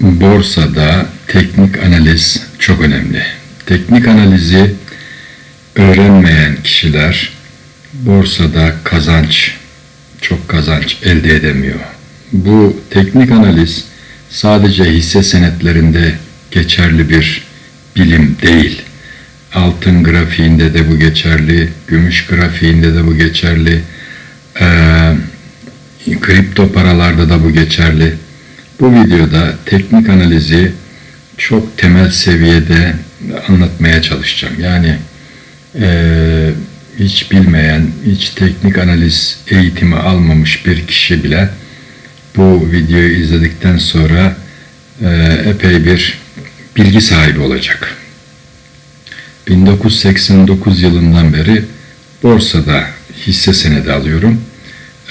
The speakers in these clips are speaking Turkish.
borsada teknik analiz çok önemli. Teknik analizi öğrenmeyen kişiler borsada kazanç, çok kazanç elde edemiyor. Bu teknik analiz sadece hisse senetlerinde geçerli bir bilim değil. Altın grafiğinde de bu geçerli, gümüş grafiğinde de bu geçerli, eee kripto paralarda da bu geçerli. Bu videoda teknik analizi çok temel seviyede anlatmaya çalışacağım. Yani eee, hiç bilmeyen, hiç teknik analiz eğitimi almamış bir kişi bile bu videoyu izledikten sonra eee, epey bir bilgi sahibi olacak. 1989 yılından beri borsada hisse senedi alıyorum.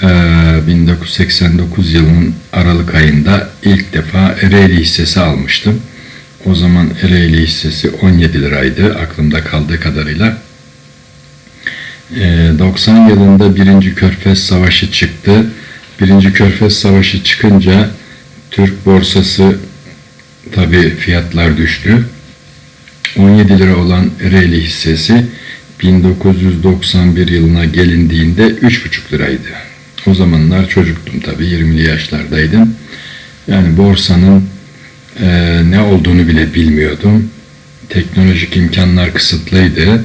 Ee, 1989 yılının Aralık ayında ilk defa Ereğli hissesi almıştım. O zaman Ereğli hissesi 17 liraydı aklımda kaldığı kadarıyla. Ee, 90 yılında birinci Körfez Savaşı çıktı. Birinci Körfez Savaşı çıkınca Türk borsası tabi fiyatlar düştü. 17 lira olan Ereğli hissesi 1991 yılına gelindiğinde 3,5 liraydı. O zamanlar çocuktum tabii 20'li yaşlardaydım. Yani borsanın e, ne olduğunu bile bilmiyordum. Teknolojik imkanlar kısıtlıydı.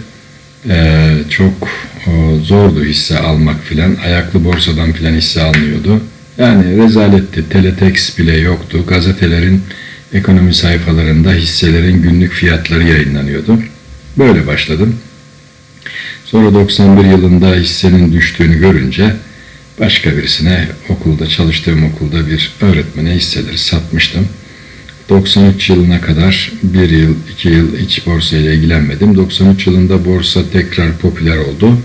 E, çok o, zordu hisse almak filan. Ayaklı borsadan filan hisse almıyordu. Yani rezaletti. Teletext bile yoktu. Gazetelerin ekonomi sayfalarında hisselerin günlük fiyatları yayınlanıyordu. Böyle başladım. Sonra 91 yılında hissenin düştüğünü görünce başka birisine okulda çalıştığım okulda bir öğretmene hisseleri satmıştım. 93 yılına kadar bir yıl, iki yıl hiç borsayla ilgilenmedim. 93 yılında borsa tekrar popüler oldu.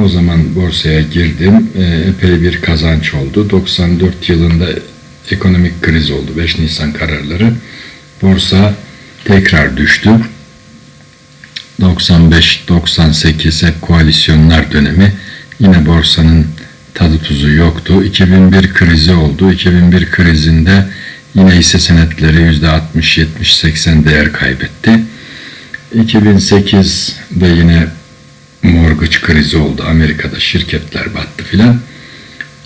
O zaman borsaya girdim. E, epey bir kazanç oldu. 94 yılında ekonomik kriz oldu. 5 Nisan kararları. Borsa tekrar düştü. 95-98 hep koalisyonlar dönemi. Yine borsanın tadı tuzu yoktu. 2001 krizi oldu. 2001 krizinde yine hisse senetleri %60-70-80 değer kaybetti. 2008'de yine mortgage krizi oldu. Amerika'da şirketler battı filan.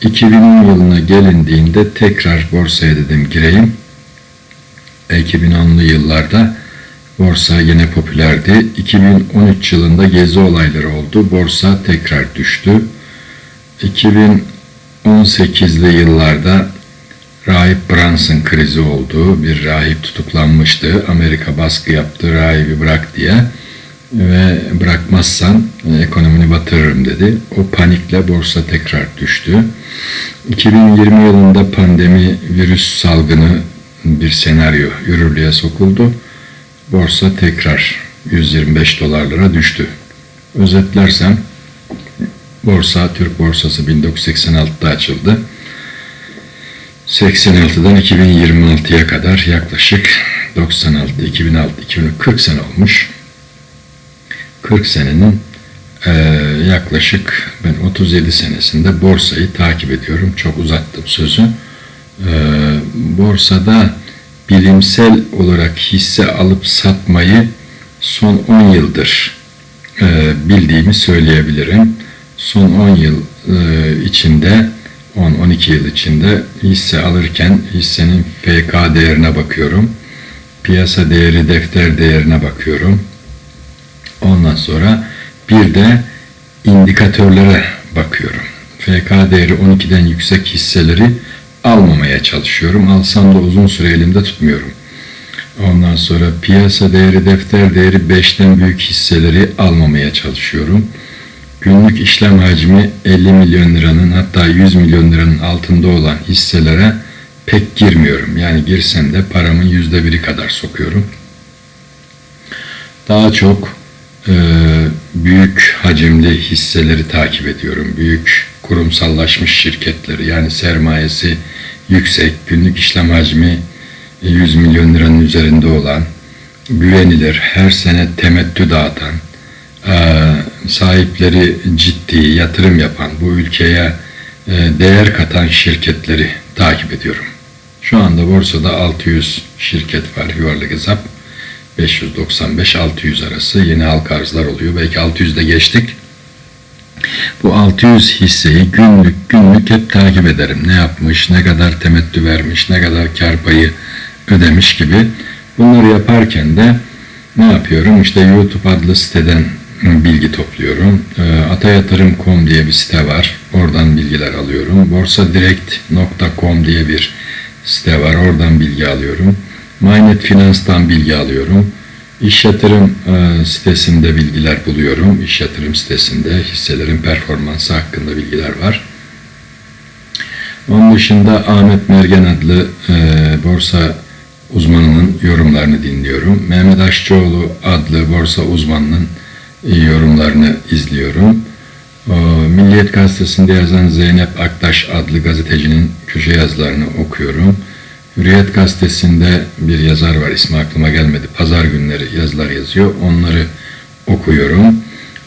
2010 yılına gelindiğinde tekrar borsaya dedim gireyim. 2010'lu yıllarda borsa yine popülerdi. 2013 yılında gezi olayları oldu. Borsa tekrar düştü. 2018'li yıllarda Rahip Brunson krizi oldu. Bir rahip tutuklanmıştı. Amerika baskı yaptı rahibi bırak diye ve bırakmazsan e, ekonomini batırırım dedi. O panikle borsa tekrar düştü. 2020 yılında pandemi virüs salgını bir senaryo yürürlüğe sokuldu. Borsa tekrar 125 dolarlara düştü. Özetlersem borsa Türk borsası 1986'da açıldı. 86'dan 2026'ya kadar yaklaşık 96, 2006, 2040 sene olmuş. 40 senenin e, yaklaşık ben 37 senesinde borsayı takip ediyorum. Çok uzattım sözü. E, borsada bilimsel olarak hisse alıp satmayı son 10 yıldır e, bildiğimi söyleyebilirim. Son 10 yıl e, içinde 10-12 yıl içinde hisse alırken hissenin FK değerine bakıyorum. Piyasa değeri, defter değerine bakıyorum. Ondan sonra bir de indikatörlere bakıyorum. FK değeri 12'den yüksek hisseleri almamaya çalışıyorum. Alsam da uzun süre elimde tutmuyorum. Ondan sonra piyasa değeri, defter değeri 5'ten büyük hisseleri almamaya çalışıyorum. Günlük işlem hacmi 50 milyon liranın hatta 100 milyon liranın altında olan hisselere pek girmiyorum. Yani girsem de paramın yüzde biri kadar sokuyorum. Daha çok e, büyük hacimli hisseleri takip ediyorum. Büyük kurumsallaşmış şirketleri yani sermayesi yüksek, günlük işlem hacmi 100 milyon liranın üzerinde olan, güvenilir, her sene temettü dağıtan, sahipleri ciddi yatırım yapan, bu ülkeye değer katan şirketleri takip ediyorum. Şu anda borsada 600 şirket var yuvarlak hesap. 595-600 arası yeni halka arzlar oluyor. Belki 600'de geçtik. Bu 600 hisseyi günlük günlük hep takip ederim. Ne yapmış, ne kadar temettü vermiş, ne kadar kar payı ödemiş gibi. Bunları yaparken de ne yapıyorum? İşte YouTube adlı siteden bilgi topluyorum. Ee, Atayatırım.com diye bir site var. Oradan bilgiler alıyorum. Borsadirekt.com diye bir site var. Oradan bilgi alıyorum. Mynet Finans'tan bilgi alıyorum. İş yatırım e, sitesinde bilgiler buluyorum. İş yatırım sitesinde hisselerin performansı hakkında bilgiler var. Onun dışında Ahmet Mergen adlı e, borsa uzmanının yorumlarını dinliyorum. Mehmet Aşçıoğlu adlı borsa uzmanının yorumlarını izliyorum. E, Milliyet Gazetesi'nde yazan Zeynep Aktaş adlı gazetecinin köşe yazılarını okuyorum. Hürriyet Gazetesi'nde bir yazar var, ismi aklıma gelmedi. Pazar günleri yazılar yazıyor, onları okuyorum.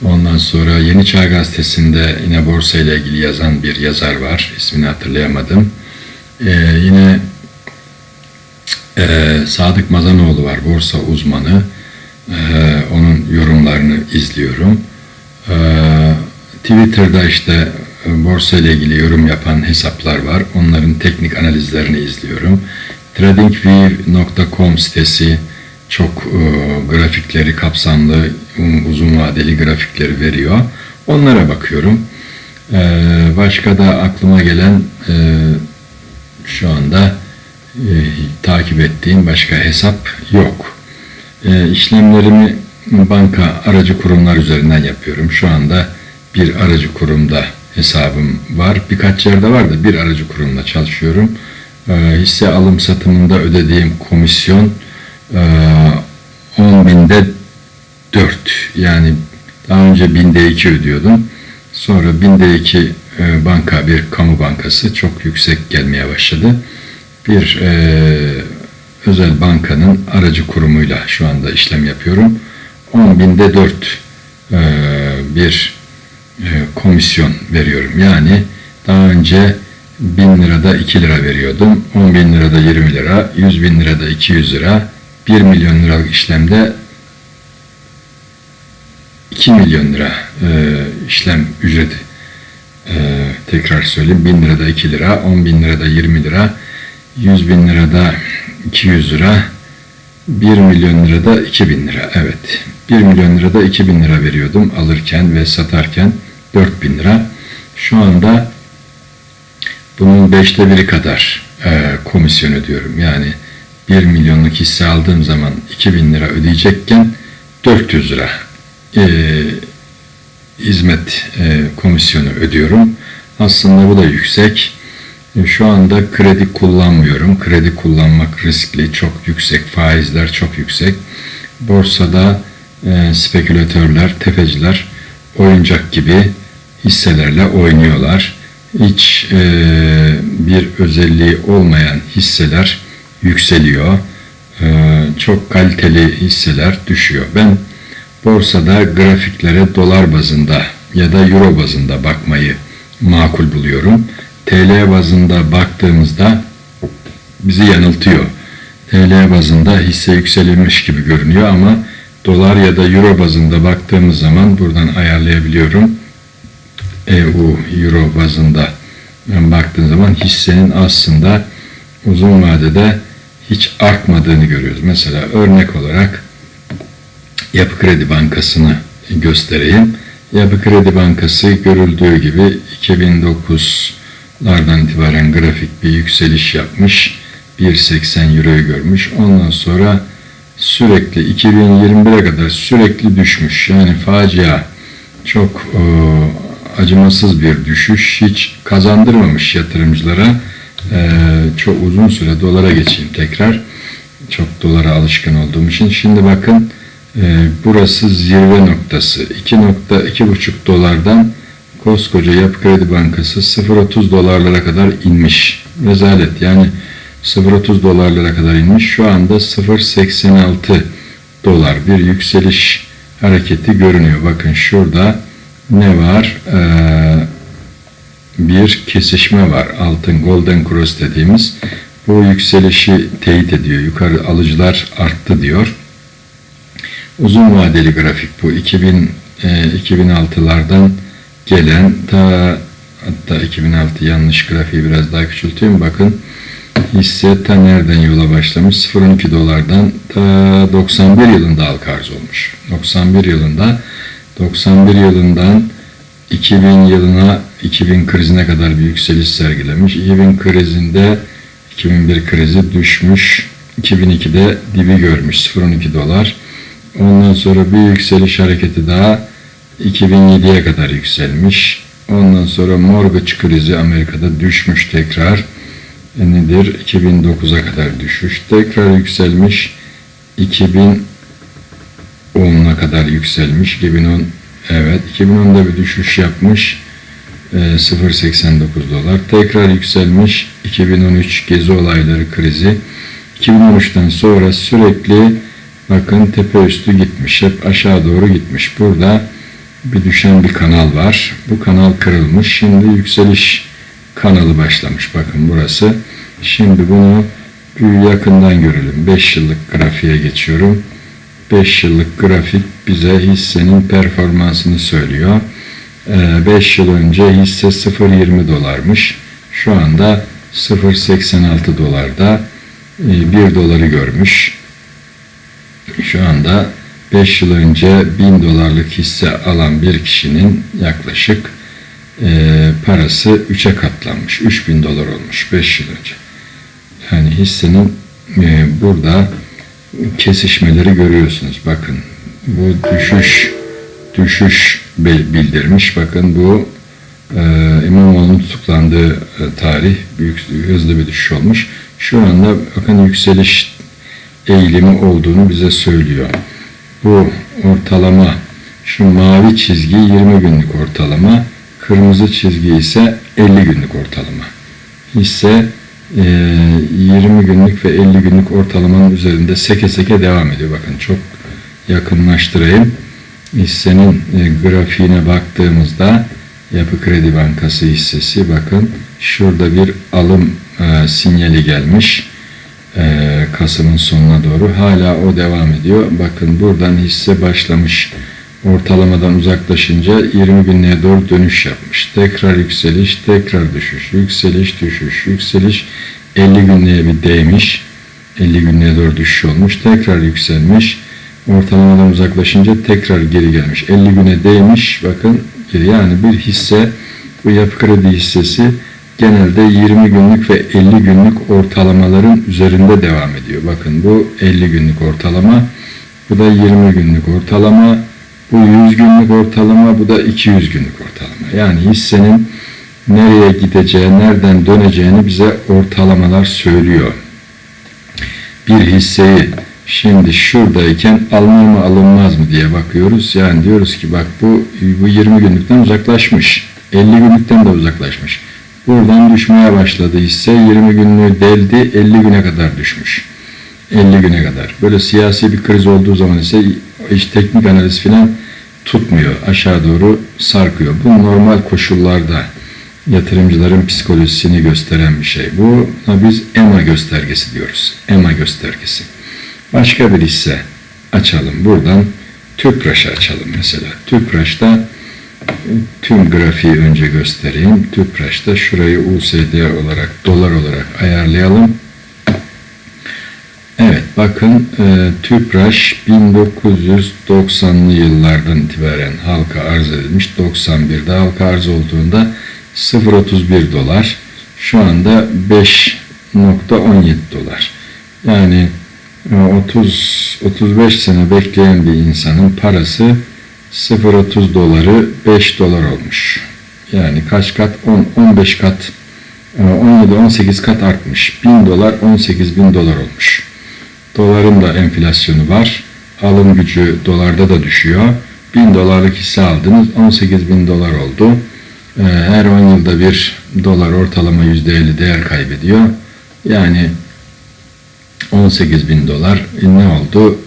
Ondan sonra Yeni Çağ Gazetesi'nde yine borsa ile ilgili yazan bir yazar var, ismini hatırlayamadım. Ee, yine e, Sadık Mazanoğlu var, borsa uzmanı. Ee, onun yorumlarını izliyorum. Ee, Twitter'da işte e, borsa ile ilgili yorum yapan hesaplar var. Onların teknik analizlerini izliyorum. TradingView.com sitesi çok e, grafikleri kapsamlı, uzun vadeli grafikleri veriyor. Onlara bakıyorum. E, başka da aklıma gelen e, şu anda takip ettiğim başka hesap yok. E, işlemlerimi banka aracı kurumlar üzerinden yapıyorum. Şu anda bir aracı kurumda hesabım var. Birkaç yerde var da bir aracı kurumda çalışıyorum. E, hisse alım satımında ödediğim komisyon e, 10 binde 4. Yani daha önce binde 2 ödüyordum. Sonra binde 2 e, banka bir kamu bankası çok yüksek gelmeye başladı. Bir e, özel bankanın aracı kurumuyla şu anda işlem yapıyorum. 10 binde 4 e, bir e, komisyon veriyorum. Yani daha önce 1000 lirada 2 lira veriyordum. 10 bin lirada 20 lira, 100 bin lirada 200 lira, 1 milyon liralık işlemde 2 milyon lira e, işlem ücreti. E, tekrar söyleyeyim. 1000 lirada 2 lira, 10 bin lirada 20 lira, 100 bin lirada 200 lira, 1 milyon lirada 2000 lira. Evet. 1 milyon lirada 2000 lira veriyordum alırken ve satarken 4000 lira. Şu anda bunun beşte biri kadar e, komisyon ödüyorum. Yani 1 milyonluk hisse aldığım zaman 2000 lira ödeyecekken 400 lira e, hizmet e, komisyonu ödüyorum. Aslında bu da yüksek. E, Şu anda kredi kullanmıyorum. Kredi kullanmak riskli, çok yüksek, faizler çok yüksek. Borsada e, spekülatörler, tefeciler oyuncak gibi hisselerle oynuyorlar. Hiç e, bir özelliği olmayan hisseler yükseliyor. E, çok kaliteli hisseler düşüyor. Ben borsada grafiklere dolar bazında ya da euro bazında bakmayı makul buluyorum. TL bazında baktığımızda bizi yanıltıyor. TL bazında hisse yükselmiş gibi görünüyor ama dolar ya da euro bazında baktığımız zaman buradan ayarlayabiliyorum. EU euro bazında baktığın zaman hissenin aslında uzun vadede hiç artmadığını görüyoruz. Mesela örnek olarak Yapı Kredi Bankası'nı göstereyim. Yapı Kredi Bankası görüldüğü gibi 2009'lardan itibaren grafik bir yükseliş yapmış. 1.80 Euro'yu görmüş. Ondan sonra sürekli 2021'e kadar sürekli düşmüş. Yani facia çok e, acımasız bir düşüş. Hiç kazandırmamış yatırımcılara. E, çok uzun süre dolara geçeyim tekrar. Çok dolara alışkın olduğum için. Şimdi bakın e, burası zirve noktası. 2.2,5 dolardan koskoca Yapı Kredi Bankası 0.30 dolarlara kadar inmiş. Rezalet yani 0.30 dolarlara kadar inmiş. Şu anda 0.86 dolar bir yükseliş hareketi görünüyor. Bakın şurada ne var? Ee, bir kesişme var. Altın Golden Cross dediğimiz. bu yükselişi teyit ediyor. Yukarı alıcılar arttı diyor. Uzun vadeli grafik bu. 2000 e, 2006'lardan gelen ta hatta 2006 yanlış grafiği biraz daha küçülteyim. Bakın hisse ta nereden yola başlamış? 0.12 dolardan ta 91 yılında halka arz olmuş. 91 yılında 91 yılından 2000 yılına 2000 krizine kadar bir yükseliş sergilemiş. 2000 krizinde 2001 krizi düşmüş. 2002'de dibi görmüş 0.12 dolar. Ondan sonra bir yükseliş hareketi daha 2007'ye kadar yükselmiş. Ondan sonra mortgage krizi Amerika'da düşmüş tekrar. E nedir? 2009'a kadar düşüş. Tekrar yükselmiş. 2010'a kadar yükselmiş. 2010 evet 2010'da bir düşüş yapmış. E, 0.89 dolar. Tekrar yükselmiş. 2013 gezi olayları krizi. 2013'ten sonra sürekli bakın tepe üstü gitmiş. Hep aşağı doğru gitmiş. Burada bir düşen bir kanal var. Bu kanal kırılmış. Şimdi yükseliş kanalı başlamış. Bakın burası. Şimdi bunu yakından görelim. 5 yıllık grafiğe geçiyorum. 5 yıllık grafik bize hissenin performansını söylüyor. 5 yıl önce hisse 0.20 dolarmış. Şu anda 0.86 dolarda 1 doları görmüş. Şu anda 5 yıl önce 1000 dolarlık hisse alan bir kişinin yaklaşık e, parası 3'e katlanmış. 3000 dolar olmuş 5 yıl önce. Yani hissenin e, burada kesişmeleri görüyorsunuz. Bakın bu düşüş düşüş bildirmiş. Bakın bu e, İmamoğlu'nun tutuklandığı e, tarih büyük hızlı bir düşüş olmuş. Şu anda bakın yükseliş eğilimi olduğunu bize söylüyor. Bu ortalama şu mavi çizgi 20 günlük ortalama, kırmızı çizgi ise 50 günlük ortalama. Hisse e, 20 günlük ve 50 günlük ortalamanın üzerinde seke seke devam ediyor. Bakın çok yakınlaştırayım. Hissenin e, grafiğine baktığımızda Yapı Kredi Bankası hissesi bakın şurada bir alım e, sinyali gelmiş. Ee, Kasım'ın sonuna doğru hala o devam ediyor. Bakın buradan hisse başlamış. Ortalamadan uzaklaşınca 20 günlüğe doğru dönüş yapmış. Tekrar yükseliş, tekrar düşüş, yükseliş, düşüş, yükseliş. 50 günlüğe bir değmiş. 50 günlüğe doğru düşüş olmuş. Tekrar yükselmiş. Ortalamadan uzaklaşınca tekrar geri gelmiş. 50 güne değmiş. Bakın yani bir hisse bu yapı kredi hissesi genelde 20 günlük ve 50 günlük ortalamaların üzerinde devam ediyor. Bakın bu 50 günlük ortalama, bu da 20 günlük ortalama, bu 100 günlük ortalama, bu da 200 günlük ortalama. Yani hissenin nereye gideceği, nereden döneceğini bize ortalamalar söylüyor. Bir hisseyi şimdi şuradayken alınır mı alınmaz mı diye bakıyoruz. Yani diyoruz ki bak bu, bu 20 günlükten uzaklaşmış. 50 günlükten de uzaklaşmış. Buradan düşmeye başladı hisse 20 günlüğü deldi 50 güne kadar düşmüş. 50 güne kadar. Böyle siyasi bir kriz olduğu zaman ise hiç teknik analiz filan tutmuyor. Aşağı doğru sarkıyor. Bu normal koşullarda yatırımcıların psikolojisini gösteren bir şey. Bu biz EMA göstergesi diyoruz. EMA göstergesi. Başka bir hisse açalım. Buradan TÜPRAŞ'ı açalım mesela. TÜPRAŞ'ta tüm grafiği önce göstereyim. TÜPRAŞ'ta şurayı USD olarak, dolar olarak ayarlayalım. Evet bakın e, TÜPRAŞ 1990'lı yıllardan itibaren halka arz edilmiş. 91'de halka arz olduğunda 0.31 dolar. Şu anda 5.17 dolar. Yani 30 35 sene bekleyen bir insanın parası 0.30 doları 5 dolar olmuş. Yani kaç kat? 10, 15 kat, 17-18 kat artmış. 1000 dolar 18 bin dolar olmuş. Doların da enflasyonu var. Alım gücü dolarda da düşüyor. 1000 dolarlık hisse aldınız 18 bin dolar oldu. Ee, her 10 yılda bir dolar ortalama %50 değer kaybediyor. Yani 18 bin dolar e, ne oldu?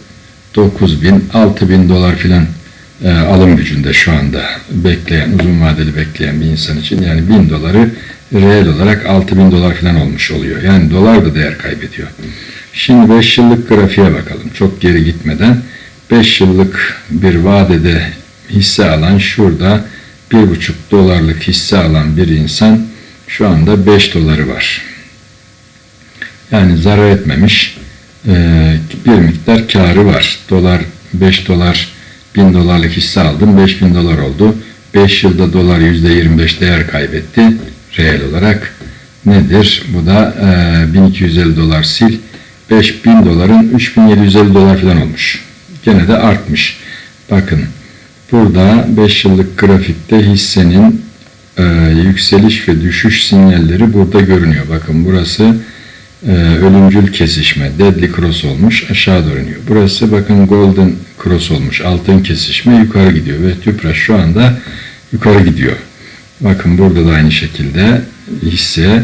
9 bin, 6 bin dolar filan e, alım gücünde şu anda bekleyen, uzun vadeli bekleyen bir insan için yani 1000 doları reel olarak 6000 dolar falan olmuş oluyor. Yani dolar da değer kaybediyor. Şimdi 5 yıllık grafiğe bakalım. Çok geri gitmeden 5 yıllık bir vadede hisse alan şurada 1,5 dolarlık hisse alan bir insan şu anda 5 doları var. Yani zarar etmemiş e, bir miktar karı var. Dolar 5 dolar 1000 dolarlık hisse aldım 5000 dolar oldu. 5 yılda dolar %25 değer kaybetti reel olarak. Nedir? Bu da e, 1250 dolar sil. 5000 doların 3750 dolar falan olmuş. Gene de artmış. Bakın burada 5 yıllık grafikte hissenin e, yükseliş ve düşüş sinyalleri burada görünüyor. Bakın burası e, ölümcül kesişme, deadly cross olmuş, aşağı doğru iniyor. Burası bakın golden cross olmuş, altın kesişme yukarı gidiyor ve tüpraş şu anda yukarı gidiyor. Bakın burada da aynı şekilde hisse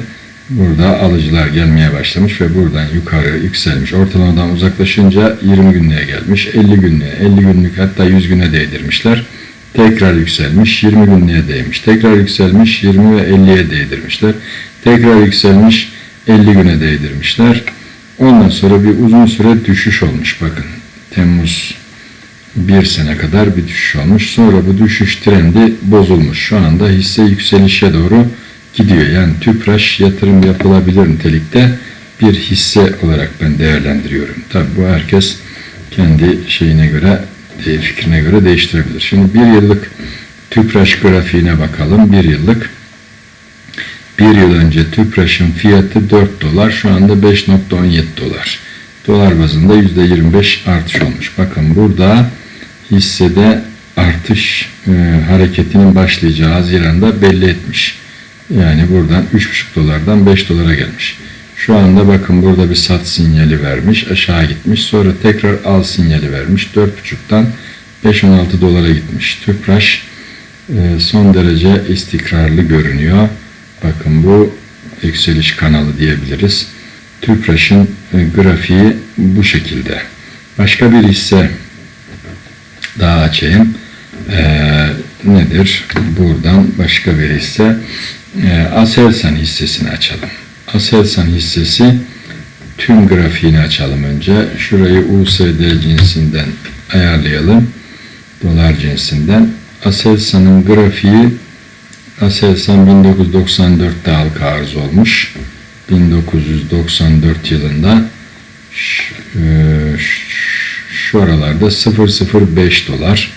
burada alıcılar gelmeye başlamış ve buradan yukarı yükselmiş. Ortalamadan uzaklaşınca 20 günlüğe gelmiş, 50 günlüğe, 50 günlük hatta 100 güne değdirmişler. Tekrar yükselmiş, 20 günlüğe değmiş. Tekrar yükselmiş, 20 ve 50'ye değdirmişler. Tekrar yükselmiş, 50 güne değdirmişler. Ondan sonra bir uzun süre düşüş olmuş bakın. Temmuz bir sene kadar bir düşüş olmuş. Sonra bu düşüş trendi bozulmuş. Şu anda hisse yükselişe doğru gidiyor. Yani tüpraş yatırım yapılabilir nitelikte bir hisse olarak ben değerlendiriyorum. Tabi bu herkes kendi şeyine göre, fikrine göre değiştirebilir. Şimdi bir yıllık tüpraş grafiğine bakalım. Bir yıllık bir yıl önce tüpraşın fiyatı 4 dolar, şu anda 5.17 dolar. Dolar bazında %25 artış olmuş. Bakın burada hissede artış e, hareketinin başlayacağı Haziran'da belli etmiş. Yani buradan 3.5 dolardan 5 dolara gelmiş. Şu anda bakın burada bir sat sinyali vermiş, aşağı gitmiş. Sonra tekrar al sinyali vermiş. 4.5'tan 5.16 dolara gitmiş. Tüpraş e, son derece istikrarlı görünüyor. Bakın bu yükseliş kanalı diyebiliriz. Tüpraş'ın e, grafiği bu şekilde. Başka bir hisse daha açayım. Ee, nedir? Buradan başka bir hisse. Ee, Aselsan hissesini açalım. Aselsan hissesi tüm grafiğini açalım önce. Şurayı USD cinsinden ayarlayalım. Dolar cinsinden. Aselsan'ın grafiği Aselsan 1994'te halka arz olmuş. 1994 yılında e, şu aralarda 005 dolar.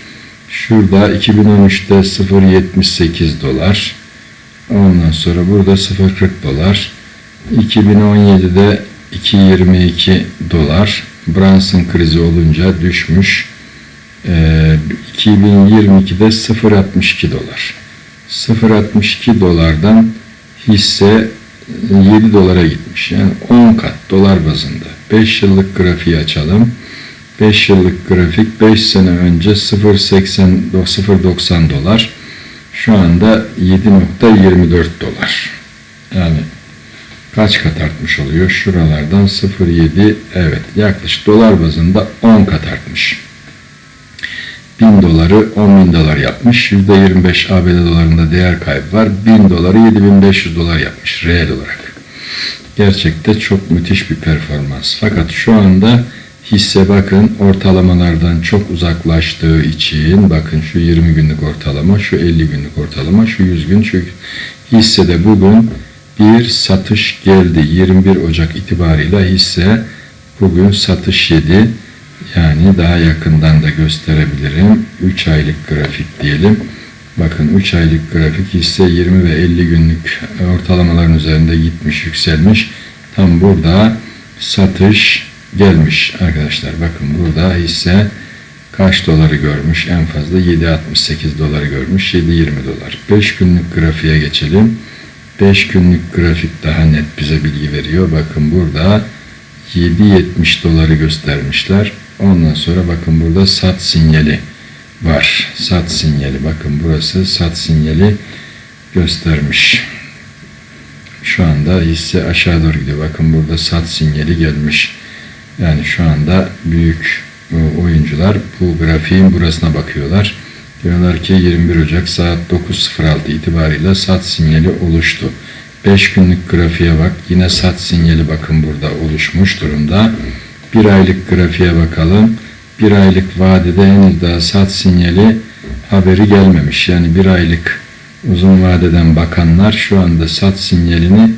Şurada 2013'te 0.78 dolar. Ondan sonra burada 0.40 dolar. 2017'de 2.22 dolar. Brunson krizi olunca düşmüş. Ee, 2022'de 0.62 dolar. 0.62 dolardan hisse 7 dolara gitmiş. Yani 10 kat dolar bazında. 5 yıllık grafiği açalım. 5 yıllık grafik 5 sene önce 0.80 0.90 dolar. Şu anda 7.24 dolar. Yani kaç kat artmış oluyor? Şuralardan 0.7 evet yaklaşık dolar bazında 10 kat artmış. 1000 doları 10 bin dolar yapmış. %25 ABD dolarında değer kaybı var. 1000 doları 7500 dolar yapmış reel olarak. Gerçekte çok müthiş bir performans. Fakat şu anda hisse bakın ortalamalardan çok uzaklaştığı için bakın şu 20 günlük ortalama, şu 50 günlük ortalama, şu 100 gün çünkü hissede bugün bir satış geldi. 21 Ocak itibarıyla hisse bugün satış yedi. Yani daha yakından da gösterebilirim. 3 aylık grafik diyelim. Bakın 3 aylık grafik hisse 20 ve 50 günlük ortalamaların üzerinde gitmiş, yükselmiş. Tam burada satış gelmiş arkadaşlar. Bakın burada hisse kaç doları görmüş? En fazla 7.68 doları görmüş. 7.20 dolar. 5 günlük grafiğe geçelim. 5 günlük grafik daha net bize bilgi veriyor. Bakın burada 7.70 doları göstermişler. Ondan sonra bakın burada sat sinyali var. Sat sinyali. Bakın burası sat sinyali göstermiş. Şu anda hisse aşağı doğru gidiyor. Bakın burada sat sinyali gelmiş. Yani şu anda büyük oyuncular bu grafiğin burasına bakıyorlar. Diyorlar ki 21 Ocak saat 9.06 itibariyle sat sinyali oluştu. 5 günlük grafiğe bak. Yine sat sinyali bakın burada oluşmuş durumda. Bir aylık grafiğe bakalım. Bir aylık vadede henüz daha sat sinyali haberi gelmemiş. Yani bir aylık uzun vadeden bakanlar şu anda sat sinyalini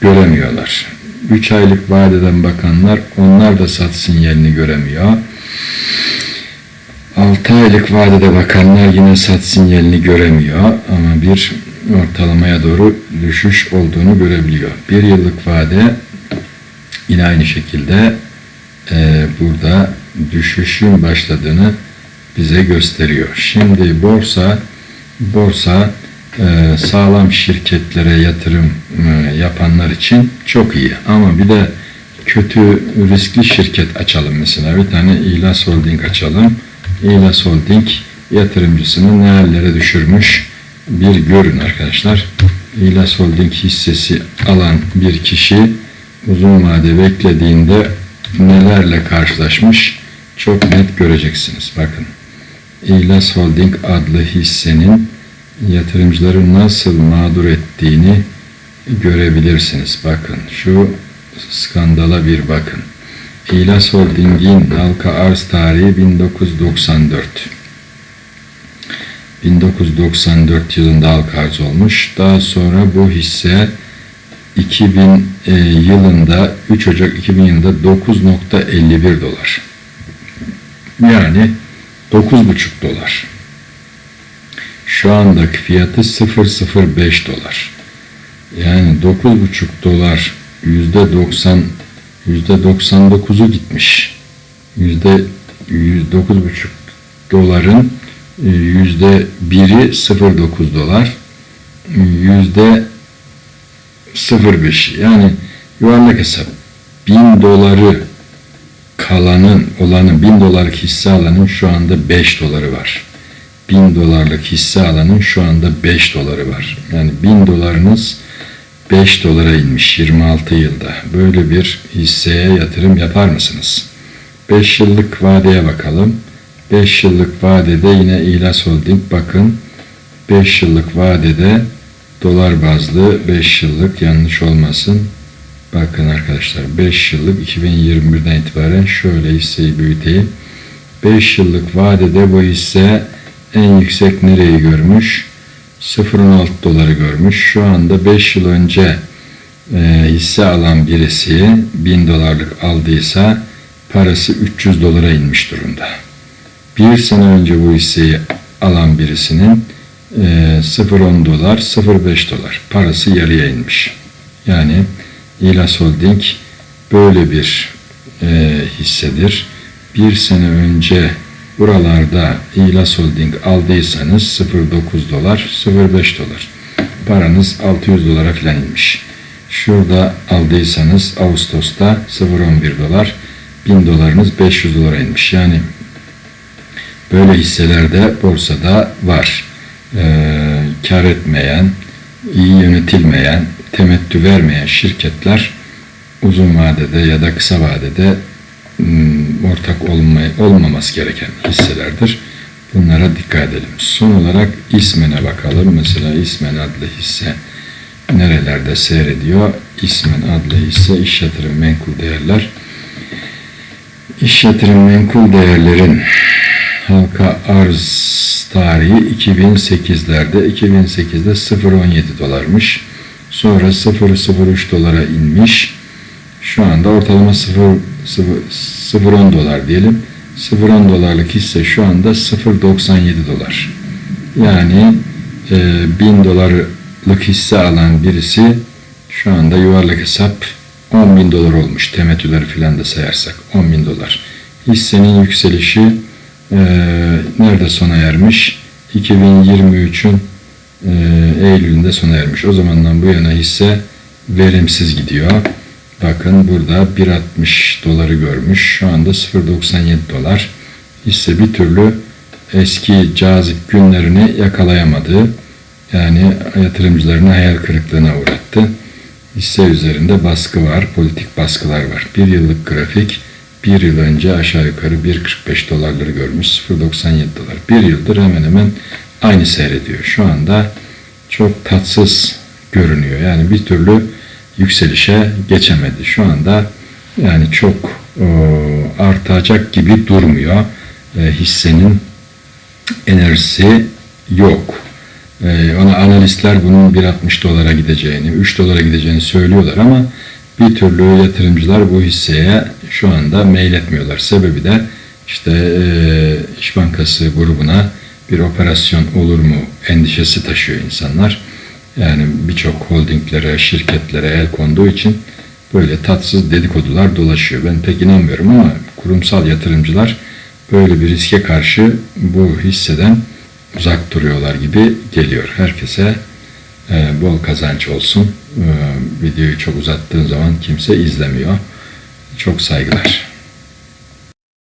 göremiyorlar. 3 aylık vadeden bakanlar onlar da sat sinyalini göremiyor. 6 aylık vadede bakanlar yine sat sinyalini göremiyor ama bir ortalamaya doğru düşüş olduğunu görebiliyor. Bir yıllık vade yine aynı şekilde e, burada düşüşün başladığını bize gösteriyor. Şimdi borsa borsa e, sağlam şirketlere yatırım e, yapanlar için çok iyi. Ama bir de kötü riskli şirket açalım mesela. Bir tane İlas Holding açalım. İlas Holding yatırımcısını nerelere düşürmüş bir görün arkadaşlar. İlas Holding hissesi alan bir kişi uzun vade beklediğinde nelerle karşılaşmış çok net göreceksiniz. Bakın. İlas Holding adlı hissenin yatırımcıları nasıl mağdur ettiğini görebilirsiniz. Bakın şu skandala bir bakın. İlas Holding'in halka arz tarihi 1994. 1994 yılında halka arz olmuş. Daha sonra bu hisse 2000 e, yılında 3 Ocak 2000 yılında 9.51 dolar. Yani 9,5 dolar. Şu andaki fiyatı 0.05 dolar. Yani 9,5 dolar yüzde 90 yüzde 99'u gitmiş. Yüzde 9,5 doların e, yüzde biri 0.9 dolar. Yüzde 0.5 yani yuvarlak hesap 1000 doları kalanın olanın 1000 dolarlık hisse alanın şu anda 5 doları var. 1000 dolarlık hisse alanın şu anda 5 doları var. Yani 1000 dolarınız 5 dolara inmiş 26 yılda. Böyle bir hisseye yatırım yapar mısınız? 5 yıllık vadeye bakalım. 5 yıllık vadede yine İlas Holding bakın 5 yıllık vadede dolar bazlı 5 yıllık yanlış olmasın. Bakın arkadaşlar 5 yıllık 2021'den itibaren şöyle hisseyi büyüteyim. 5 yıllık vadede bu hisse en yüksek nereyi görmüş? 0.16 doları görmüş. Şu anda 5 yıl önce e, hisse alan birisi 1000 dolarlık aldıysa parası 300 dolara inmiş durumda. Bir sene önce bu hisseyi alan birisinin e, 0.10 dolar, 0.5 dolar parası yarıya inmiş. Yani İlas Holding böyle bir e, hissedir. Bir sene önce buralarda İlas Holding aldıysanız 0.9 dolar, 0.5 dolar. Paranız 600 dolara falan inmiş. Şurada aldıysanız Ağustos'ta 0.11 dolar, 1000 dolarınız 500 dolara inmiş. Yani böyle hisselerde borsada var. Ee, kar etmeyen, iyi yönetilmeyen, temettü vermeyen şirketler uzun vadede ya da kısa vadede Hmm, ortak olmay olmaması gereken hisselerdir. Bunlara dikkat edelim. Son olarak İSMEN'e bakalım. Mesela İSMEN adlı hisse nerelerde seyrediyor? İSMEN adlı hisse iş yatırım menkul değerler. İş yatırım menkul değerlerin halka arz tarihi 2008'lerde 2008'de 0.17 dolarmış. Sonra 0.03 dolara inmiş. Şu anda ortalama 0 0.10 dolar diyelim. 0.10 dolarlık hisse şu anda 0.97 dolar. Yani e, 1000 dolarlık hisse alan birisi şu anda yuvarlak hesap 10 bin dolar olmuş. Temettüleri filan da sayarsak 10 bin dolar. Hissenin yükselişi e, nerede sona ermiş? 2023'ün e, Eylül'ünde sona ermiş. O zamandan bu yana hisse verimsiz gidiyor. Bakın burada 1.60 doları görmüş. Şu anda 0.97 dolar. Hisse bir türlü eski cazip günlerini yakalayamadı. Yani yatırımcılarını hayal kırıklığına uğrattı. Hisse üzerinde baskı var, politik baskılar var. Bir yıllık grafik bir yıl önce aşağı yukarı 1.45 dolarları görmüş 0.97 dolar. Bir yıldır hemen hemen aynı seyrediyor. Şu anda çok tatsız görünüyor. Yani bir türlü yükselişe geçemedi. Şu anda yani çok e, artacak gibi durmuyor. E, hissenin enerjisi yok. E, ona analistler bunun 1.60 dolara gideceğini, 3 dolara gideceğini söylüyorlar ama bir türlü yatırımcılar bu hisseye şu anda meyletmiyorlar. Sebebi de işte e, İş Bankası grubuna bir operasyon olur mu endişesi taşıyor insanlar. Yani birçok holdinglere, şirketlere el konduğu için böyle tatsız dedikodular dolaşıyor. Ben pek inanmıyorum ama kurumsal yatırımcılar böyle bir riske karşı bu hisseden uzak duruyorlar gibi geliyor. Herkese e, bol kazanç olsun. E, videoyu çok uzattığın zaman kimse izlemiyor. Çok saygılar.